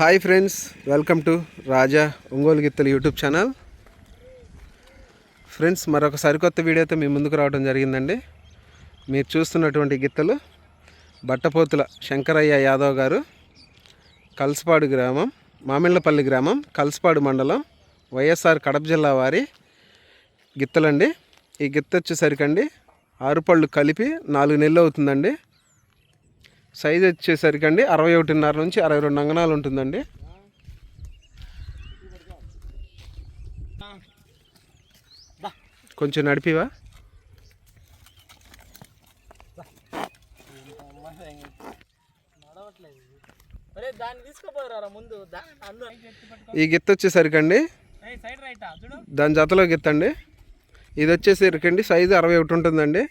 Hi friends welcome to Raja Ongole గిత్తలు YouTube channel. Friends మరొక సరికొత్త వీడియోతో మీ ముందుకు రావడం జరిగిందండి. మీరు చూస్తున్నటువంటి గిత్తలు బట్టపోతుల శంకరయ్య యాదవ్ గారు కల్సపాడు గ్రామం మామిళ్ళపల్లి గ్రామం కల్సపాడు మండలం వైఎస్ఆర్ కడప జిల్లా వారి గిత్తలండి. ఈ గిత్త వచ్చేసరికండి ఆరు పళ్ళు కలిపి నాలుగు నెలలు అవుతుందండి. సైజ్ వచ్చేసరికి అండి అరవై ఒకటిన్నర నుంచి అరవై రెండు అంగనాలు ఉంటుందండి. కొంచెం నడిపివా? ఈ గిత్త వచ్చేసరికి అండి. దాని జతలో గిత్తండి ఇది వచ్చేసరికి అండి సైజు అరవై ఒకటి ఉంటుందండి.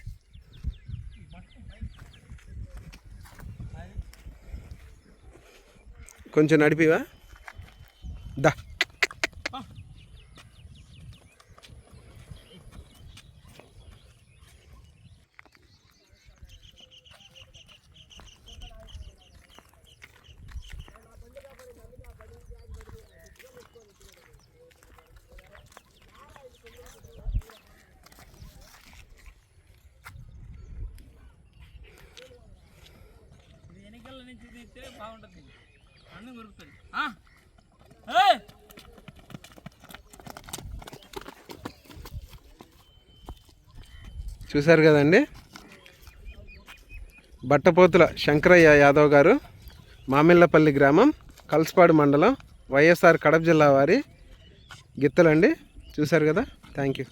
కొంచెం నడిపివా? దా. నుంచి తీస్తే బాగుంటుంది. చూశారు కదండి? బట్టపోతుల శంకరయ్య యాదవ్ గారు మామిళ్ళపల్లి గ్రామం కల్సపాడు మండలం వైఎస్ఆర్ కడప జిల్లా వారి గిత్తలండి. చూశారు కదా? Thank you